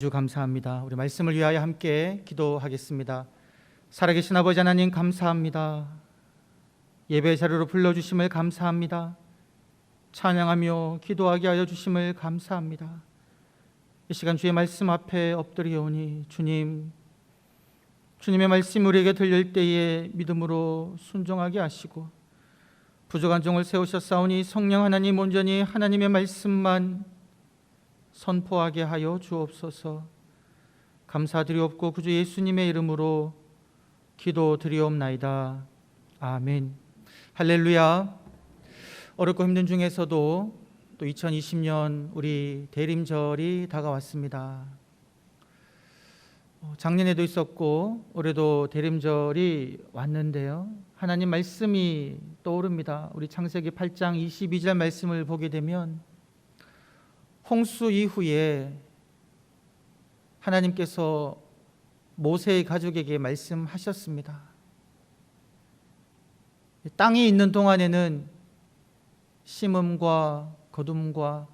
주 감사합니다. 우리 말씀을 위하여 함께 기도하겠습니다. 살아계신 아버지 하나님 감사합니다. 예배 자료로 불러주심을 감사합니다. 찬양하며 기도하게 하여 주심을 감사합니다. 이 시간 주의 말씀 앞에 엎드리오니 주님, 주님의 말씀 우리에게 들릴 때에 믿음으로 순종하게 하시고 부족한 종을 세우셨사오니 성령 하나님 온전히 하나님의 말씀만 선포하게 하여 주옵소서. 감사드리옵고 구주 예수님의 이름으로 기도드리옵나이다. 아멘. 할렐루야. 어렵고 힘든 중에서도 또 2020년 우리 대림절이 다가왔습니다. 어, 작년에도 있었고 올해도 대림절이 왔는데요. 하나님 말씀이 떠오릅니다. 우리 창세기 8장 22절 말씀을 보게 되면 홍수 이후에 하나님께서 모세의 가족에게 말씀하셨습니다. 땅이 있는 동안에는 심음과 거둠과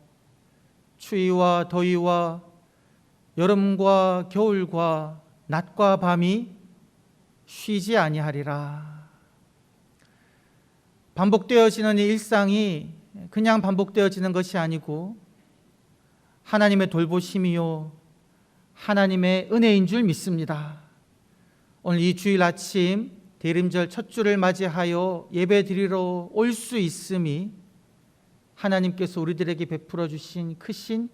추위와 더위와 여름과 겨울과 낮과 밤이 쉬지 아니하리라. 반복되어지는 이 일상이 그냥 반복되어지는 것이 아니고 하나님의 돌보심이요 하나님의 은혜인 줄 믿습니다. 오늘 이 주일 아침 대림절 첫 주를 맞이하여 예배 드리러 올 수 있음이 하나님께서 우리들에게 베풀어 주신 크신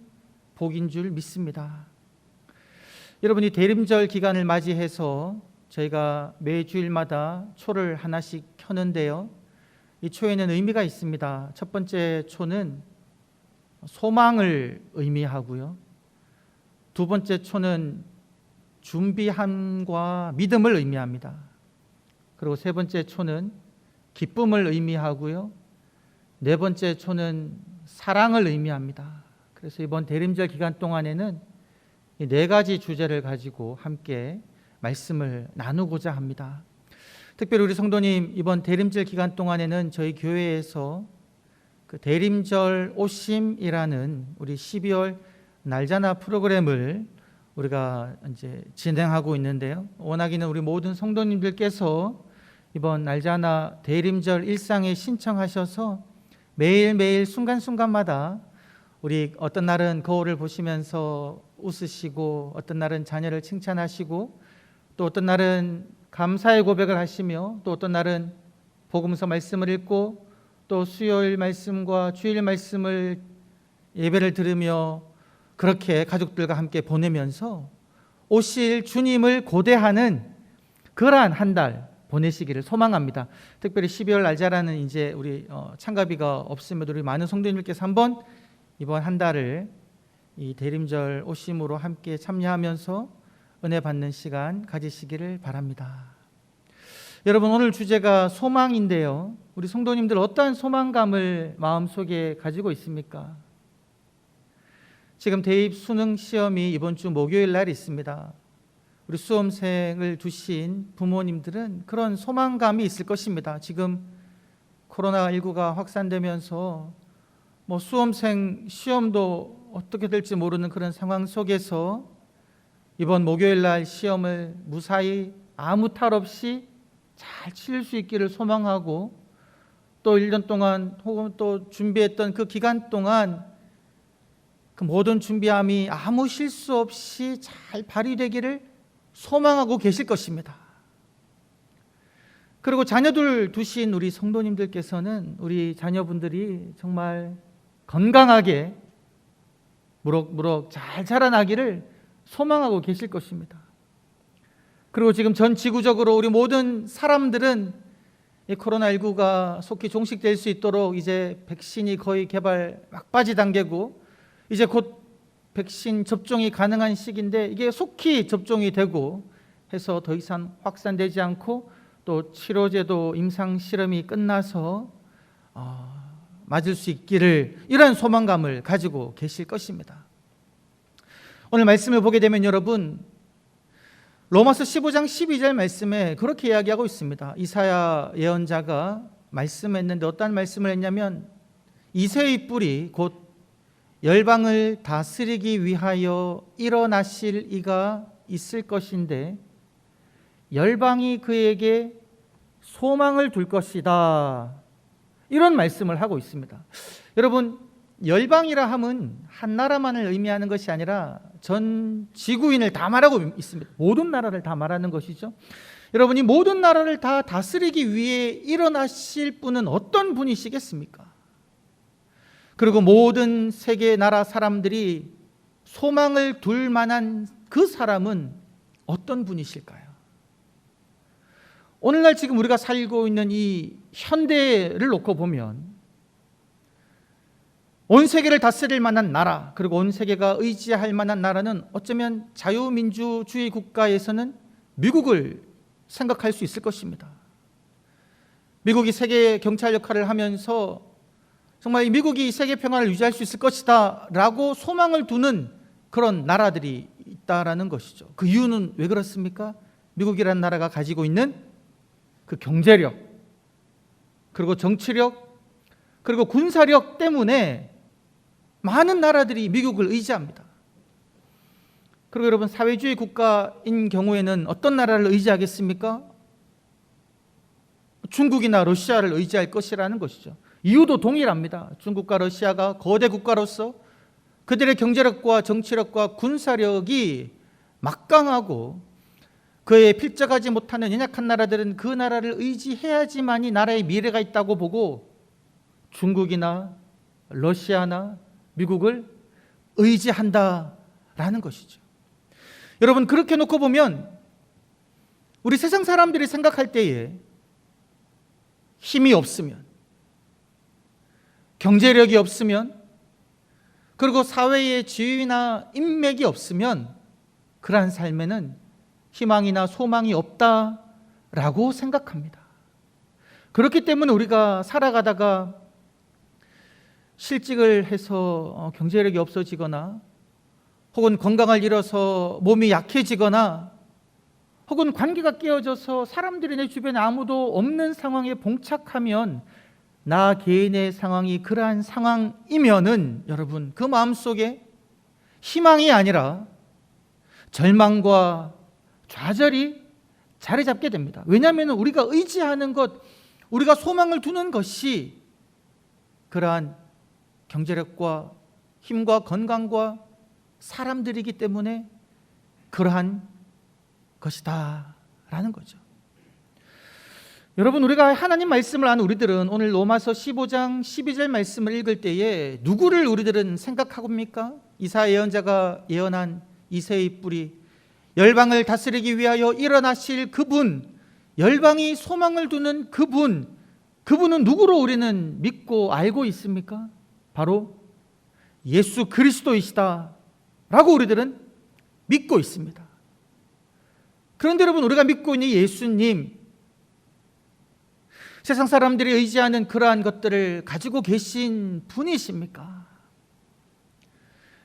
복인 줄 믿습니다. 여러분이 대림절 기간을 맞이해서 저희가 매 주일마다 초를 하나씩 켜는데요. 이 초에는 의미가 있습니다. 첫 번째 초는 소망을 의미하고요. 두 번째 초는 준비함과 믿음을 의미합니다. 그리고 세 번째 초는 기쁨을 의미하고요. 네 번째 초는 사랑을 의미합니다. 그래서 이번 대림절 기간 동안에는 이 네 가지 주제를 가지고 함께 말씀을 나누고자 합니다. 특별히 우리 성도님 이번 대림절 기간 동안에는 저희 교회에서 그 대림절 오심이라는 우리 12월 날짜나 프로그램을 우리가 이제 진행하고 있는데요. 원하기는 우리 모든 성도님들께서 이번 날짜나 대림절 일상에 신청하셔서 매일매일 순간순간마다 우리 어떤 날은 거울을 보시면서 웃으시고 어떤 날은 자녀를 칭찬하시고 또 어떤 날은 감사의 고백을 하시며 또 어떤 날은 복음서 말씀을 읽고 또 수요일 말씀과 주일 말씀을 예배를 들으며 그렇게 가족들과 함께 보내면서 오실 주님을 고대하는 그러한 한 달 보내시기를 소망합니다. 특별히 12월 날짜라는 이제 우리 어, 참가비가 없음에도 우리 많은 성도님들께서 한번 이번 한 달을 이 대림절 오심으로 함께 참여하면서 은혜 받는 시간 가지시기를 바랍니다. 여러분 오늘 주제가 소망인데요. 우리 성도님들 어떠한 소망감을 마음속에 가지고 있습니까? 지금 대입 수능 시험이 이번 주 목요일 날 있습니다. 우리 수험생을 두신 부모님들은 그런 소망감이 있을 것입니다. 지금 코로나19가 확산되면서 뭐 수험생 시험도 어떻게 될지 모르는 그런 상황 속에서 이번 목요일 날 시험을 무사히 아무 탈 없이 잘 치를 수 있기를 소망하고 또 1년 동안 혹은 또 준비했던 그 기간 동안 그 모든 준비함이 아무 실수 없이 잘 발휘되기를 소망하고 계실 것입니다. 그리고 자녀들 두신 우리 성도님들께서는 우리 자녀분들이 정말 건강하게 무럭무럭 잘 자라나기를 소망하고 계실 것입니다. 그리고 지금 전 지구적으로 우리 모든 사람들은 이 코로나19가 속히 종식될 수 있도록 이제 백신이 거의 개발 막바지 단계고 이제 곧 백신 접종이 가능한 시기인데 이게 속히 접종이 되고 해서 더 이상 확산되지 않고 또 치료제도 임상 실험이 끝나서 어, 맞을 수 있기를 이런 소망감을 가지고 계실 것입니다. 오늘 말씀을 보게 되면 여러분 로마서 15장 12절 말씀에 그렇게 이야기하고 있습니다. 이사야 예언자가 말씀했는데 어떤 말씀을 했냐면 이새의 뿔이 곧 열방을 다스리기 위하여 일어나실 이가 있을 것인데 열방이 그에게 소망을 둘 것이다. 이런 말씀을 하고 있습니다. 여러분, 열방이라 함은 한 나라만을 의미하는 것이 아니라 전 지구인을 다 말하고 있습니다. 모든 나라를 다 말하는 것이죠. 여러분이 모든 나라를 다 다스리기 위해 일어나실 분은 어떤 분이시겠습니까? 그리고 모든 세계 나라 사람들이 소망을 둘 만한 그 사람은 어떤 분이실까요? 오늘날 지금 우리가 살고 있는 이 현대를 놓고 보면 온 세계를 다스릴 만한 나라 그리고 온 세계가 의지할 만한 나라는 어쩌면 자유민주주의 국가에서는 미국을 생각할 수 있을 것입니다. 미국이 세계 경찰 역할을 하면서 정말 미국이 세계 평화를 유지할 수 있을 것이다 라고 소망을 두는 그런 나라들이 있다라는 것이죠. 그 이유는 왜 그렇습니까? 미국이라는 나라가 가지고 있는 그 경제력 그리고 정치력 그리고 군사력 때문에 많은 나라들이 미국을 의지합니다. 그리고 여러분 사회주의 국가인 경우에는 어떤 나라를 의지하겠습니까? 중국이나 러시아를 의지할 것이라는 것이죠. 이유도 동일합니다. 중국과 러시아가 거대 국가로서 그들의 경제력과 정치력과 군사력이 막강하고 그에 필적하지 못하는 연약한 나라들은 그 나라를 의지해야지만이 나라의 미래가 있다고 보고 중국이나 러시아나 미국을 의지한다라는 것이죠. 여러분 그렇게 놓고 보면 우리 세상 사람들이 생각할 때에 힘이 없으면 경제력이 없으면 그리고 사회의 지위나 인맥이 없으면 그러한 삶에는 희망이나 소망이 없다라고 생각합니다. 그렇기 때문에 우리가 살아가다가 실직을 해서 어, 경제력이 없어지거나 혹은 건강을 잃어서 몸이 약해지거나 혹은 관계가 깨어져서 사람들이 내 주변에 아무도 없는 상황에 봉착하면 나 개인의 상황이 그러한 상황이면은 여러분 그 마음속에 희망이 아니라 절망과 좌절이 자리 잡게 됩니다. 왜냐하면 우리가 의지하는 것, 우리가 소망을 두는 것이 그러한 경제력과 힘과 건강과 사람들이기 때문에 그러한 것이다 라는 거죠. 여러분 우리가 하나님 말씀을 아는 우리들은 오늘 로마서 15장 12절 말씀을 읽을 때에 누구를 우리들은 생각하고입니까? 이사 예언자가 예언한 이세의 뿌리 열방을 다스리기 위하여 일어나실 그분 열방이 소망을 두는 그분 그분은 누구로 우리는 믿고 알고 있습니까? 바로 예수 그리스도이시다 라고 우리들은 믿고 있습니다. 그런데 여러분 우리가 믿고 있는 예수님 세상 사람들이 의지하는 그러한 것들을 가지고 계신 분이십니까?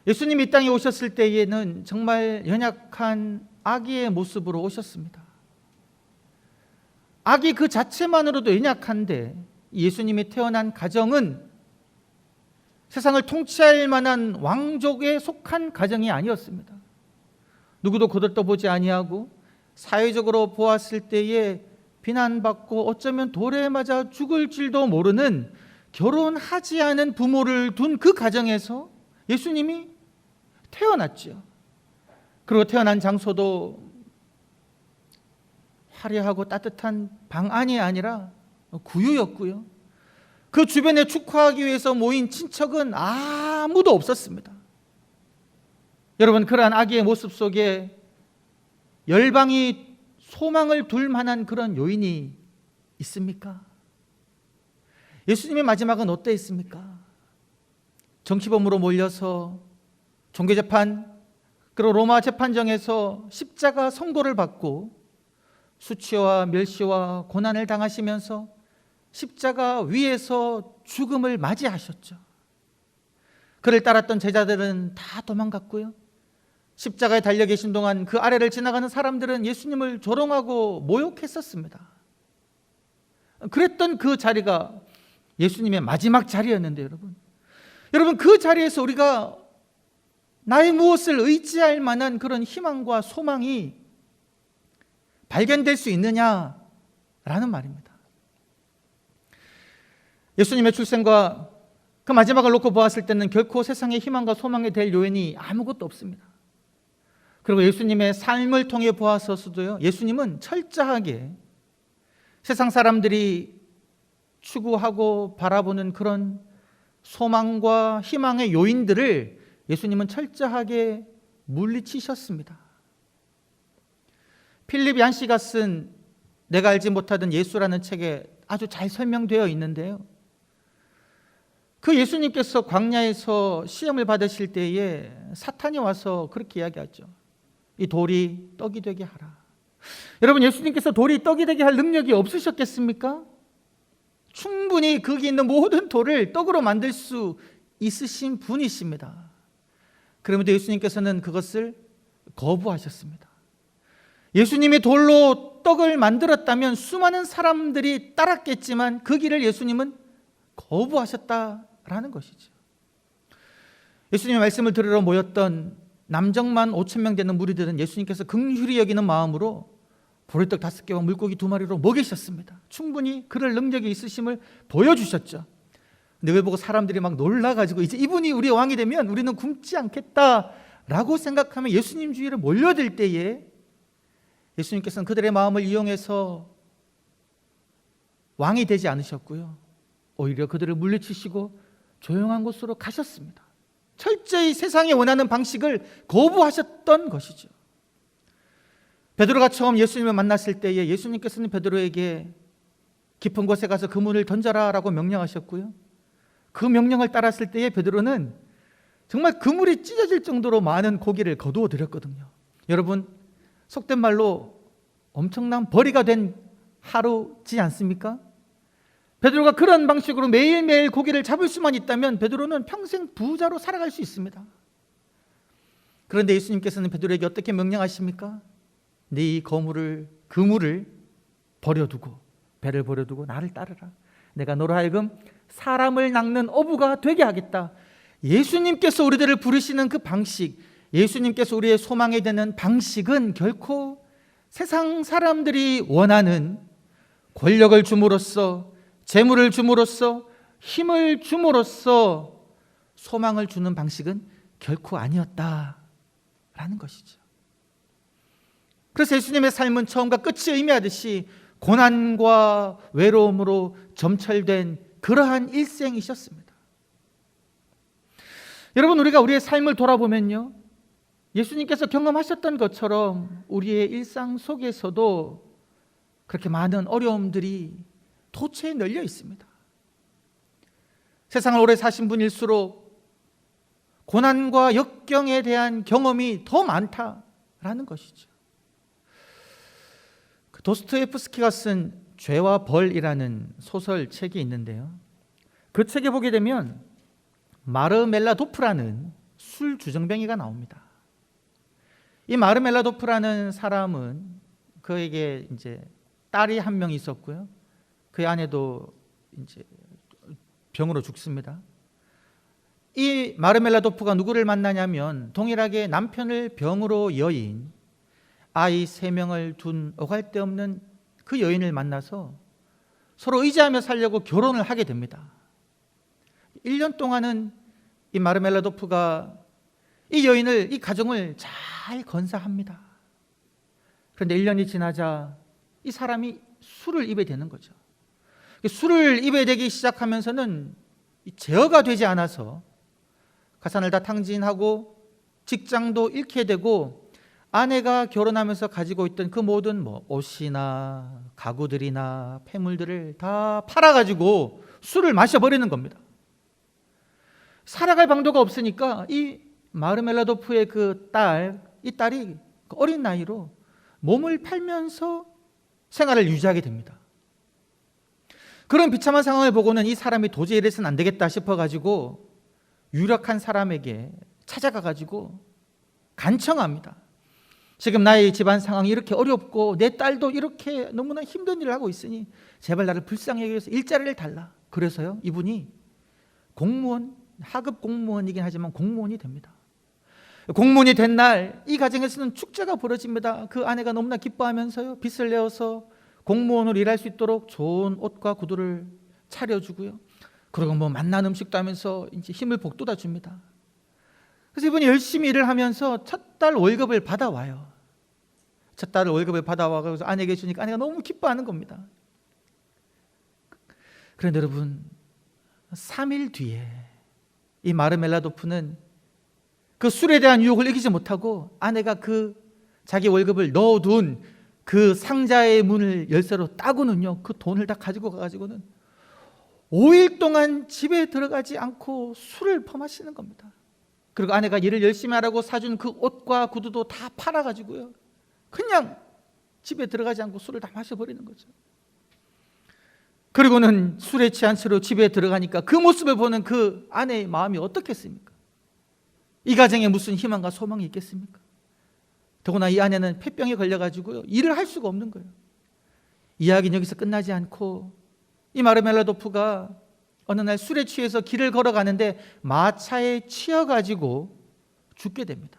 예수님이 이 땅에 오셨을 때에는 정말 연약한 아기의 모습으로 오셨습니다. 아기 그 자체만으로도 연약한데 예수님이 태어난 가정은 세상을 통치할 만한 왕족에 속한 가정이 아니었습니다. 누구도 거들떠보지 아니하고 사회적으로 보았을 때에 비난받고 어쩌면 돌에 맞아 죽을 줄도 모르는 결혼하지 않은 부모를 둔 그 가정에서 예수님이 태어났죠. 그리고 태어난 장소도 화려하고 따뜻한 방 안이 아니라 구유였고요. 그 주변에 축하하기 위해서 모인 친척은 아무도 없었습니다. 여러분 그러한 아기의 모습 속에 열방이 소망을 둘 만한 그런 요인이 있습니까? 예수님의 마지막은 어떠했습니까? 정치범으로 몰려서 종교재판 그리고 로마 재판정에서 십자가 선고를 받고 수치와 멸시와 고난을 당하시면서 십자가 위에서 죽음을 맞이하셨죠. 그를 따랐던 제자들은 다 도망갔고요. 십자가에 달려 계신 동안 그 아래를 지나가는 사람들은 예수님을 조롱하고 모욕했었습니다. 그랬던 그 자리가 예수님의 마지막 자리였는데 여러분. 여러분 그 자리에서 우리가 나의 무엇을 의지할 만한 그런 희망과 소망이 발견될 수 있느냐라는 말입니다. 예수님의 출생과 그 마지막을 놓고 보았을 때는 결코 세상의 희망과 소망이 될 요인이 아무것도 없습니다. 그리고 예수님의 삶을 통해 보았어서도요, 예수님은 철저하게 세상 사람들이 추구하고 바라보는 그런 소망과 희망의 요인들을 예수님은 철저하게 물리치셨습니다. 필립 얀시가 쓴 내가 알지 못하던 예수라는 책에 아주 잘 설명되어 있는데요. 그 예수님께서 광야에서 시험을 받으실 때에 사탄이 와서 그렇게 이야기하죠. 이 돌이 떡이 되게 하라. 여러분 예수님께서 돌이 떡이 되게 할 능력이 없으셨겠습니까? 충분히 거기 있는 모든 돌을 떡으로 만들 수 있으신 분이십니다. 그럼에도 예수님께서는 그것을 거부하셨습니다. 예수님이 돌로 떡을 만들었다면 수많은 사람들이 따랐겠지만 그 길을 예수님은 거부하셨다라는 것이죠. 예수님의 말씀을 들으러 모였던 남정만 5천 명 되는 무리들은 예수님께서 긍휼히 여기는 마음으로 보리떡 다섯 개와 물고기 두 마리로 먹이셨습니다. 충분히 그럴 능력이 있으심을 보여주셨죠. 근데 왜 보고 사람들이 막 놀라가지고 이제 이분이 우리의 왕이 되면 우리는 굶지 않겠다라고 생각하면 예수님 주위로 몰려들 때에 예수님께서는 그들의 마음을 이용해서 왕이 되지 않으셨고요. 오히려 그들을 물리치시고 조용한 곳으로 가셨습니다. 철저히 세상이 원하는 방식을 거부하셨던 것이죠. 베드로가 처음 예수님을 만났을 때에 예수님께서는 베드로에게 깊은 곳에 가서 그물을 던져라라고 명령하셨고요. 그 명령을 따랐을 때에 베드로는 정말 그물이 찢어질 정도로 많은 고기를 거두어 들였거든요. 여러분 속된 말로 엄청난 벌이가 된 하루지 않습니까? 베드로가 그런 방식으로 매일매일 고기를 잡을 수만 있다면 베드로는 평생 부자로 살아갈 수 있습니다. 그런데 예수님께서는 베드로에게 어떻게 명령하십니까? 네 거물을 그물을 버려두고 배를 버려두고 나를 따르라. 내가 너로 하여금 사람을 낚는 어부가 되게 하겠다. 예수님께서 우리들을 부르시는 그 방식, 예수님께서 우리의 소망이 되는 방식은 결코 세상 사람들이 원하는 권력을 줌으로써 재물을 줌으로써 힘을 줌으로써 소망을 주는 방식은 결코 아니었다라는 것이죠. 그래서 예수님의 삶은 처음과 끝이 의미하듯이 고난과 외로움으로 점철된 그러한 일생이셨습니다. 여러분 우리가 우리의 삶을 돌아보면요. 예수님께서 경험하셨던 것처럼 우리의 일상 속에서도 그렇게 많은 어려움들이 도처에 널려 있습니다. 세상을 오래 사신 분일수록 고난과 역경에 대한 경험이 더 많다라는 것이죠. 그 도스토예프스키가 쓴 죄와 벌이라는 소설 책이 있는데요. 그 책에 보게 되면 마르멜라도프라는 술 주정뱅이가 나옵니다. 이 마르멜라도프라는 사람은 그에게 이제 딸이 한 명 있었고요. 그 아내도 이제 병으로 죽습니다. 이 마르멜라도프가 누구를 만나냐면 동일하게 남편을 병으로 여인 아이 세 명을 둔 오갈 데 없는 그 여인을 만나서 서로 의지하며 살려고 결혼을 하게 됩니다. 1년 동안은 이 마르멜라도프가 이 여인을 이 가정을 잘 건사합니다. 그런데 1년이 지나자 이 사람이 술을 입에 대는 거죠. 술을 입에 대기 시작하면서는 제어가 되지 않아서 가산을 다 탕진하고 직장도 잃게 되고 아내가 결혼하면서 가지고 있던 그 모든 뭐 옷이나 가구들이나 폐물들을 다 팔아가지고 술을 마셔버리는 겁니다. 살아갈 방도가 없으니까 이 마르멜라도프의 그 딸, 이 딸이 그 어린 나이로 몸을 팔면서 생활을 유지하게 됩니다. 그런 비참한 상황을 보고는 이 사람이 도저히 이래서는 안 되겠다 싶어가지고 유력한 사람에게 찾아가가지고 간청합니다. 지금 나의 집안 상황이 이렇게 어렵고 내 딸도 이렇게 너무나 힘든 일을 하고 있으니 제발 나를 불쌍히 여기서 일자리를 달라. 그래서요 이분이 공무원 하급 공무원이긴 하지만 공무원이 됩니다. 공무원이 된 날 이 가정에서는 축제가 벌어집니다. 그 아내가 너무나 기뻐하면서요 빚을 내어서 공무원으로 일할 수 있도록 좋은 옷과 구두를 차려주고요. 그리고 뭐 맛난 음식도 하면서 이제 힘을 북돋아 줍니다. 그래서 이분이 열심히 일을 하면서 첫 달 월급을 받아와요. 첫 달 월급을 받아와서 아내에게 주니까 아내가 너무 기뻐하는 겁니다. 그런데 여러분 3일 뒤에 이 마르멜라도프는 그 술에 대한 유혹을 이기지 못하고 아내가 그 자기 월급을 넣어둔 그 상자의 문을 열쇠로 따고는요 그 돈을 다 가지고 가가지고는 5일 동안 집에 들어가지 않고 술을 퍼마시는 겁니다. 그리고 아내가 일을 열심히 하라고 사준 그 옷과 구두도 다 팔아가지고요 그냥 집에 들어가지 않고 술을 다 마셔버리는 거죠. 그리고는 술에 취한 채로 집에 들어가니까 그 모습을 보는 그 아내의 마음이 어떻겠습니까? 이 가정에 무슨 희망과 소망이 있겠습니까? 더구나 이 아내는 폐병에 걸려가지고요 일을 할 수가 없는 거예요. 이야기는 여기서 끝나지 않고 이 마르멜라도프가 어느 날 술에 취해서 길을 걸어가는데 마차에 치여가지고 죽게 됩니다.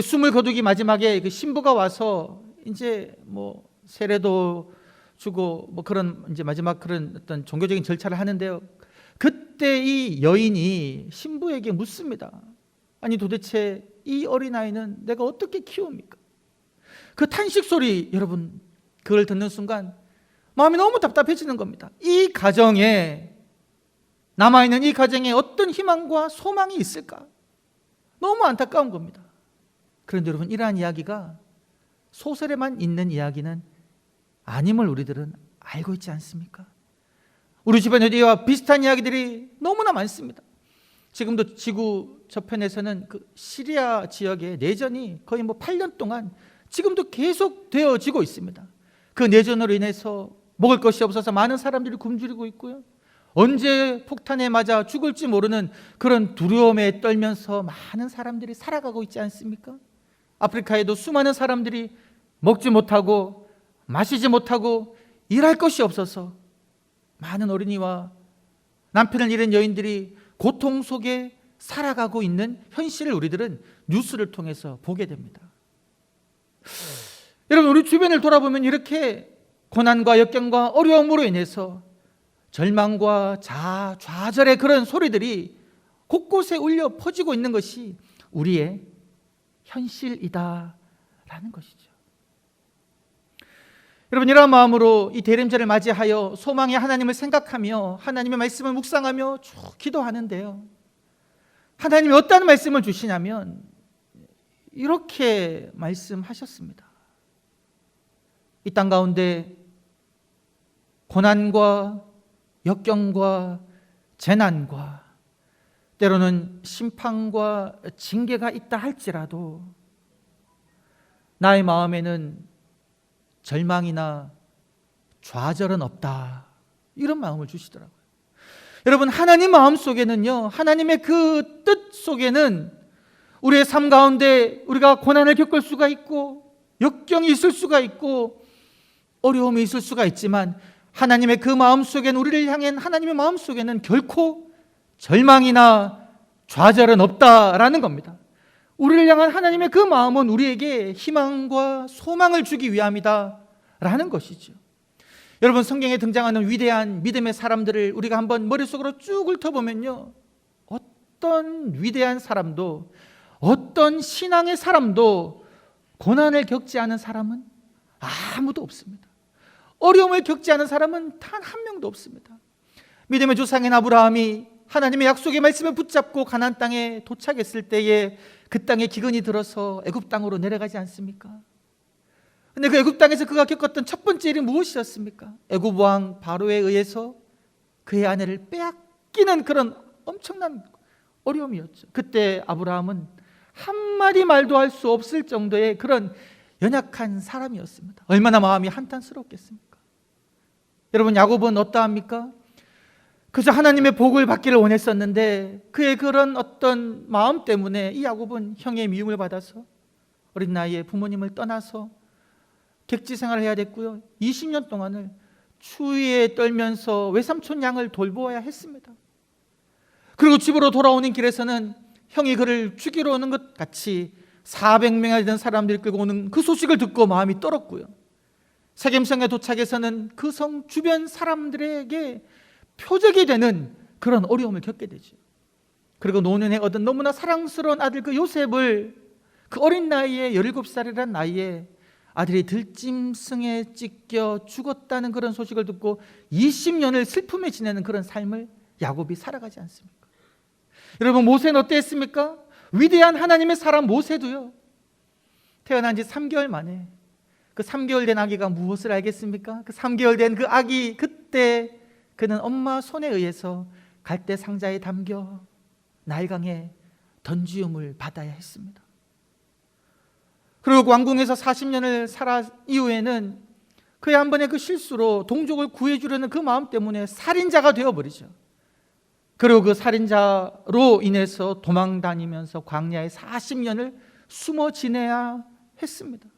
숨을 거두기 마지막에 그 신부가 와서 이제 뭐 세례도 주고 뭐 그런 이제 마지막 그런 어떤 종교적인 절차를 하는데요. 그때 이 여인이 신부에게 묻습니다. 아니 도대체 이 어린아이는 내가 어떻게 키웁니까? 그 탄식 소리 여러분 그걸 듣는 순간 마음이 너무 답답해지는 겁니다. 이 가정에 남아있는 이 가정에 어떤 희망과 소망이 있을까? 너무 안타까운 겁니다. 그런데 여러분 이러한 이야기가 소설에만 있는 이야기는 아님을 우리들은 알고 있지 않습니까? 우리 주변에 이와 비슷한 이야기들이 너무나 많습니다. 지금도 지구 저편에서는 그 시리아 지역의 내전이 거의 뭐 8년 동안 지금도 계속 되어지고 있습니다. 그 내전으로 인해서 먹을 것이 없어서 많은 사람들이 굶주리고 있고요. 언제 폭탄에 맞아 죽을지 모르는 그런 두려움에 떨면서 많은 사람들이 살아가고 있지 않습니까? 아프리카에도 수많은 사람들이 먹지 못하고 마시지 못하고 일할 것이 없어서 많은 어린이와 남편을 잃은 여인들이 고통 속에 살아가고 있는 현실을 우리들은 뉴스를 통해서 보게 됩니다. 여러분 우리 주변을 돌아보면 이렇게 고난과 역경과 어려움으로 인해서 절망과 자, 좌절의 그런 소리들이 곳곳에 울려 퍼지고 있는 것이 우리의 현실이다라는 것이죠. 여러분 이러한 마음으로 이 대림절을 맞이하여 소망의 하나님을 생각하며 하나님의 말씀을 묵상하며 쭉 기도하는데요. 하나님이 어떤 말씀을 주시냐면 이렇게 말씀하셨습니다. 이 땅 가운데 고난과 역경과 재난과 때로는 심판과 징계가 있다 할지라도 나의 마음에는 절망이나 좌절은 없다. 이런 마음을 주시더라고요. 여러분, 하나님 마음 속에는요, 하나님의 그 뜻 속에는 우리의 삶 가운데 우리가 고난을 겪을 수가 있고, 역경이 있을 수가 있고, 어려움이 있을 수가 있지만, 하나님의 그 마음 속에는, 우리를 향한 하나님의 마음 속에는 결코 절망이나 좌절은 없다라는 겁니다. 우리를 향한 하나님의 그 마음은 우리에게 희망과 소망을 주기 위함이다. 라는 것이죠. 여러분, 성경에 등장하는 위대한 믿음의 사람들을 우리가 한번 머릿속으로 쭉 훑어보면요. 어떤 위대한 사람도, 어떤 신앙의 사람도 고난을 겪지 않은 사람은 아무도 없습니다. 어려움을 겪지 않은 사람은 단 한 명도 없습니다. 믿음의 조상인 아브라함이 하나님의 약속의 말씀을 붙잡고 가나안 땅에 도착했을 때에 그 땅에 기근이 들어서 애굽 땅으로 내려가지 않습니까? 근데 그 애굽 땅에서 그가 겪었던 첫 번째 일이 무엇이었습니까? 애굽 왕 바로에 의해서 그의 아내를 빼앗기는 그런 엄청난 어려움이었죠. 그때 아브라함은 한 마디 말도 할 수 없을 정도의 그런 연약한 사람이었습니다. 얼마나 마음이 한탄스럽겠습니까? 여러분 야곱은 어떠합니까? 그저 하나님의 복을 받기를 원했었는데 그의 그런 어떤 마음 때문에 이 야곱은 형의 미움을 받아서 어린 나이에 부모님을 떠나서 객지 생활을 해야 됐고요. 20년 동안을 추위에 떨면서 외삼촌 양을 돌보아야 했습니다. 그리고 집으로 돌아오는 길에서는 형이 그를 죽이러 오는 것 같이 400명이나 되는 사람들이 끌고 오는 그 소식을 듣고 마음이 떨었고요. 세겜성에 도착해서는 그 성 주변 사람들에게 표적이 되는 그런 어려움을 겪게 되죠. 그리고 노년에 얻은 너무나 사랑스러운 아들 그 요셉을 그 어린 나이에 17살이라는 나이에 아들이 들짐승에 찢겨 죽었다는 그런 소식을 듣고 20년을 슬픔에 지내는 그런 삶을 야곱이 살아가지 않습니까? 여러분 모세는 어땠습니까? 위대한 하나님의 사람 모세도요. 태어난 지 3개월 만에 그 3개월 된 아기가 무엇을 알겠습니까? 그 3개월 된 그 아기 그때 그는 엄마 손에 의해서 갈대 상자에 담겨 나일강에 던지움을 받아야 했습니다. 그리고 왕궁에서 40년을 살아 이후에는 그의 한 번의 그 실수로 동족을 구해주려는 그 마음 때문에 살인자가 되어버리죠. 그리고 그 살인자로 인해서 도망 다니면서 광야에 40년을 숨어 지내야 했습니다.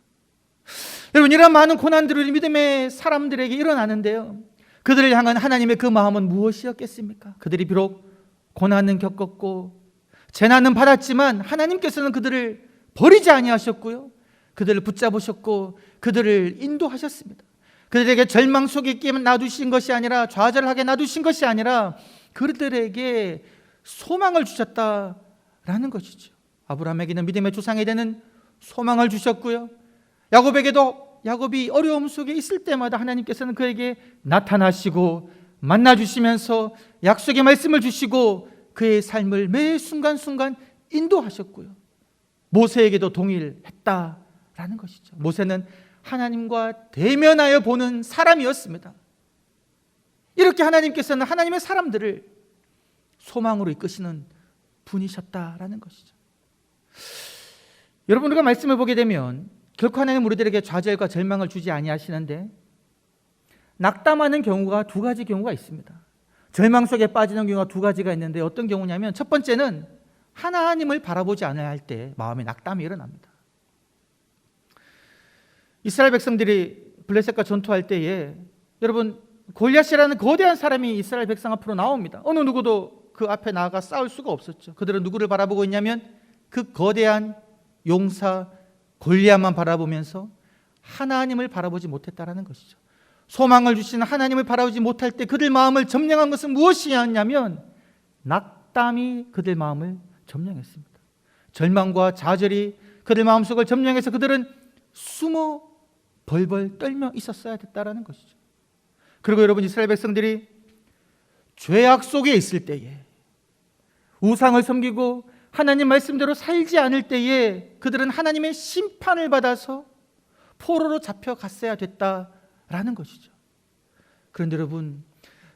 여러분 이런 많은 고난들을 믿음의 사람들에게 일어나는데요. 그들을 향한 하나님의 그 마음은 무엇이었겠습니까? 그들이 비록 고난은 겪었고 재난은 받았지만 하나님께서는 그들을 버리지 아니하셨고요. 그들을 붙잡으셨고 그들을 인도하셨습니다. 그들에게 절망 속에 있게 놔두신 것이 아니라 좌절하게 놔두신 것이 아니라 그들에게 소망을 주셨다라는 것이죠. 아브라함에게는 믿음의 조상이 되는 소망을 주셨고요. 야곱에게도 야곱이 어려움 속에 있을 때마다 하나님께서는 그에게 나타나시고 만나 주시면서 약속의 말씀을 주시고 그의 삶을 매 순간순간 인도하셨고요. 모세에게도 동일했다라는 것이죠. 모세는 하나님과 대면하여 보는 사람이었습니다. 이렇게 하나님께서는 하나님의 사람들을 소망으로 이끄시는 분이셨다라는 것이죠. 여러분 우리가 말씀을 보게 되면 결코 하나님 우리들에게 좌절과 절망을 주지 아니하시는데 낙담하는 경우가 두 가지 경우가 있습니다. 절망 속에 빠지는 경우가 두 가지가 있는데 어떤 경우냐면 첫 번째는 하나님을 바라보지 않아야 할 때 마음에 낙담이 일어납니다. 이스라엘 백성들이 블레셋과 전투할 때에 여러분 골리앗이라는 거대한 사람이 이스라엘 백성 앞으로 나옵니다. 어느 누구도 그 앞에 나아가 싸울 수가 없었죠. 그들은 누구를 바라보고 있냐면 그 거대한 용사 골리앗만 바라보면서 하나님을 바라보지 못했다라는 것이죠. 소망을 주시는 하나님을 바라보지 못할 때 그들 마음을 점령한 것은 무엇이었냐면 낙담이 그들 마음을 점령했습니다. 절망과 좌절이 그들 마음속을 점령해서 그들은 숨어 벌벌 떨며 있었어야 됐다라는 것이죠. 그리고 여러분 이스라엘 백성들이 죄악 속에 있을 때에 우상을 섬기고 하나님 말씀대로 살지 않을 때에 그들은 하나님의 심판을 받아서 포로로 잡혀갔어야 됐다라는 것이죠. 그런데 여러분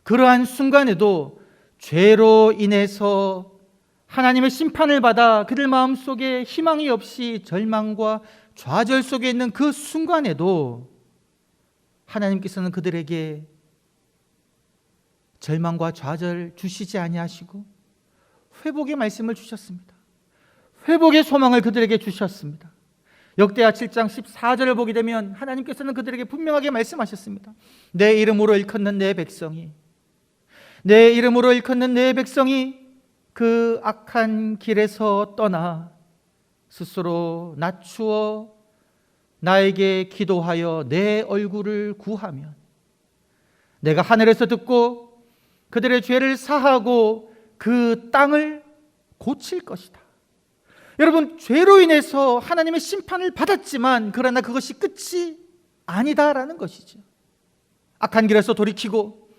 그러한 순간에도 죄로 인해서 하나님의 심판을 받아 그들 마음속에 희망이 없이 절망과 좌절 속에 있는 그 순간에도 하나님께서는 그들에게 절망과 좌절 주시지 아니하시고 회복의 말씀을 주셨습니다. 회복의 소망을 그들에게 주셨습니다. 역대하 7장 14절을 보게 되면 하나님께서는 그들에게 분명하게 말씀하셨습니다. 내 이름으로 일컫는 내 백성이 내 이름으로 일컫는 내 백성이 그 악한 길에서 떠나 스스로 낮추어 나에게 기도하여 내 얼굴을 구하면 내가 하늘에서 듣고 그들의 죄를 사하고 그 땅을 고칠 것이다. 여러분, 죄로 인해서 하나님의 심판을 받았지만, 그러나 그것이 끝이 아니다라는 것이죠. 악한 길에서 돌이키고,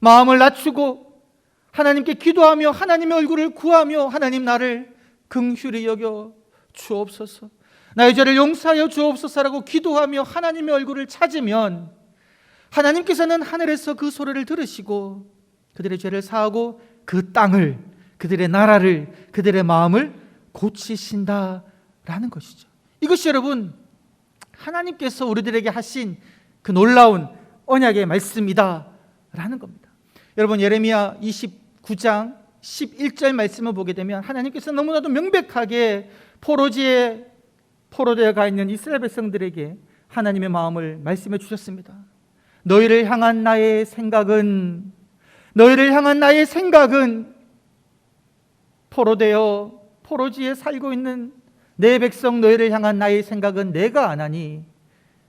마음을 낮추고, 하나님께 기도하며, 하나님의 얼굴을 구하며, 하나님 나를 긍휼히 여겨 주옵소서. 나의 죄를 용서하여 주옵소서라고 기도하며 하나님의 얼굴을 찾으면, 하나님께서는 하늘에서 그 소리를 들으시고, 그들의 죄를 사하고, 그 땅을, 그들의 나라를, 그들의 마음을 고치신다라는 것이죠. 이것이 여러분 하나님께서 우리들에게 하신 그 놀라운 언약의 말씀이다라는 겁니다. 여러분 예레미야 29장 11절 말씀을 보게 되면 하나님께서 너무나도 명백하게 포로지에 포로되어 가 있는 이스라엘 백성들에게 하나님의 마음을 말씀해 주셨습니다. 너희를 향한 나의 생각은 너희를 향한 나의 생각은 포로되어 포로지에 살고 있는 내 백성 너희를 향한 나의 생각은 내가 안 하니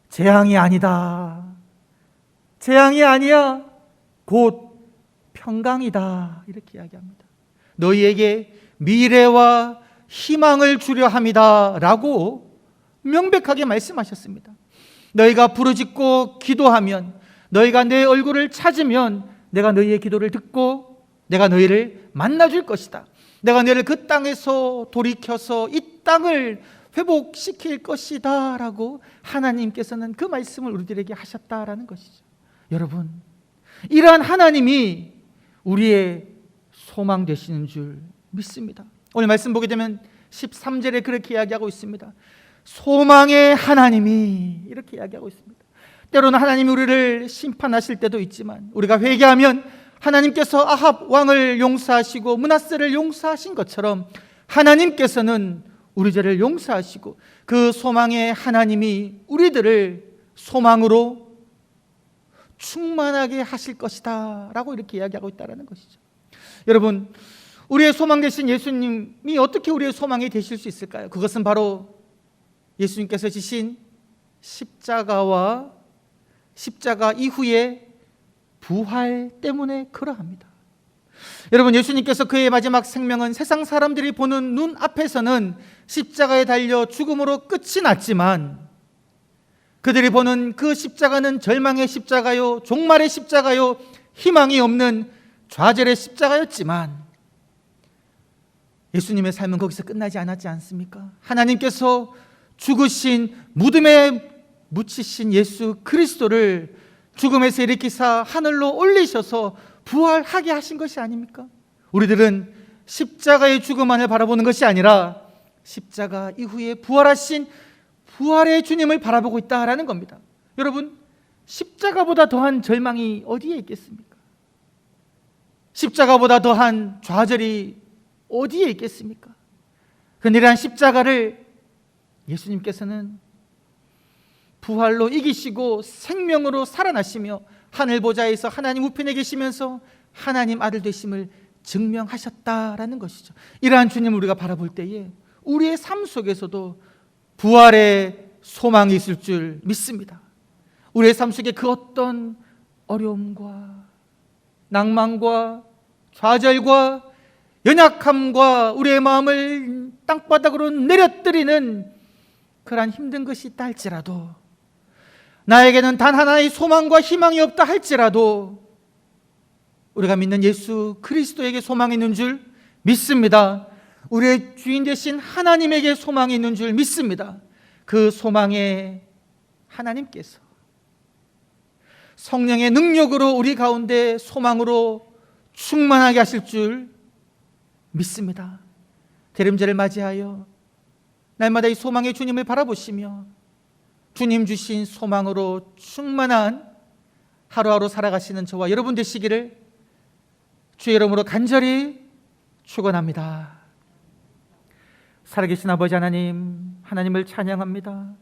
재앙이 아니다. 재앙이 아니야. 곧 평강이다. 이렇게 이야기합니다. 너희에게 미래와 희망을 주려 합니다. 라고 명백하게 말씀하셨습니다. 너희가 부르짖고 기도하면 너희가 내 얼굴을 찾으면 내가 너희의 기도를 듣고 내가 너희를 만나줄 것이다. 내가 너희를 그 땅에서 돌이켜서 이 땅을 회복시킬 것이다. 라고 하나님께서는 그 말씀을 우리들에게 하셨다라는 것이죠. 여러분, 이러한 하나님이 우리의 소망 되시는 줄 믿습니다. 오늘 말씀 보게 되면 13절에 그렇게 이야기하고 있습니다. 소망의 하나님이 이렇게 이야기하고 있습니다. 때로는 하나님이 우리를 심판하실 때도 있지만 우리가 회개하면 하나님께서 아합 왕을 용서하시고 문하세를 용서하신 것처럼 하나님께서는 우리 죄를 용서하시고 그 소망의 하나님이 우리들을 소망으로 충만하게 하실 것이다 라고 이렇게 이야기하고 있다라는 것이죠. 여러분, 우리의 소망 되신 예수님이 어떻게 우리의 소망이 되실 수 있을까요? 그것은 바로 예수님께서 지신 십자가와 십자가 이후에 부활 때문에 그러합니다. 여러분 예수님께서 그의 마지막 생명은 세상 사람들이 보는 눈 앞에서는 십자가에 달려 죽음으로 끝이 났지만 그들이 보는 그 십자가는 절망의 십자가요, 종말의 십자가요, 희망이 없는 좌절의 십자가였지만 예수님의 삶은 거기서 끝나지 않았지 않습니까? 하나님께서 죽으신 무덤에 묻히신 예수 그리스도를 죽음에서 일으키사 하늘로 올리셔서 부활하게 하신 것이 아닙니까? 우리들은 십자가의 죽음만을 바라보는 것이 아니라 십자가 이후에 부활하신 부활의 주님을 바라보고 있다라는 겁니다. 여러분, 십자가보다 더한 절망이 어디에 있겠습니까? 십자가보다 더한 좌절이 어디에 있겠습니까? 그러한 십자가를 예수님께서는 부활로 이기시고 생명으로 살아나시며 하늘 보좌에서 하나님 우편에 계시면서 하나님 아들 되심을 증명하셨다라는 것이죠. 이러한 주님을 우리가 바라볼 때에 우리의 삶 속에서도 부활의 소망이 있을 줄 믿습니다. 우리의 삶 속에 그 어떤 어려움과 낭만과 좌절과 연약함과 우리의 마음을 땅바닥으로 내려뜨리는 그러한 힘든 것이 있다 할지라도 나에게는 단 하나의 소망과 희망이 없다 할지라도 우리가 믿는 예수 그리스도에게 소망이 있는 줄 믿습니다. 우리의 주인 되신 하나님에게 소망이 있는 줄 믿습니다. 그 소망에 하나님께서 성령의 능력으로 우리 가운데 소망으로 충만하게 하실 줄 믿습니다. 대림절을 맞이하여 날마다 이 소망의 주님을 바라보시며 주님 주신 소망으로 충만한 하루하루 살아가시는 저와 여러분 되시기를 주의 이름으로 간절히 축원합니다. 살아계신 아버지 하나님, 하나님을 찬양합니다.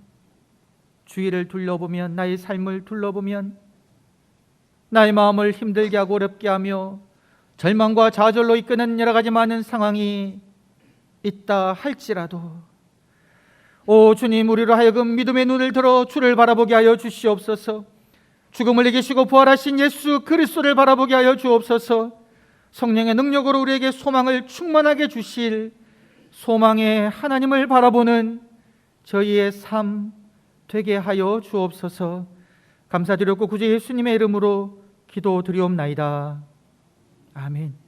주위를 둘러보면 나의 삶을 둘러보면 나의 마음을 힘들게 하고 어렵게 하며 절망과 좌절로 이끄는 여러 가지 많은 상황이 있다 할지라도 오 주님 우리로 하여금 믿음의 눈을 들어 주를 바라보게 하여 주시옵소서 죽음을 이기시고 부활하신 예수 그리스도를 바라보게 하여 주옵소서 성령의 능력으로 우리에게 소망을 충만하게 주실 소망의 하나님을 바라보는 저희의 삶 되게 하여 주옵소서 감사드렸고 구주 예수님의 이름으로 기도드리옵나이다. 아멘.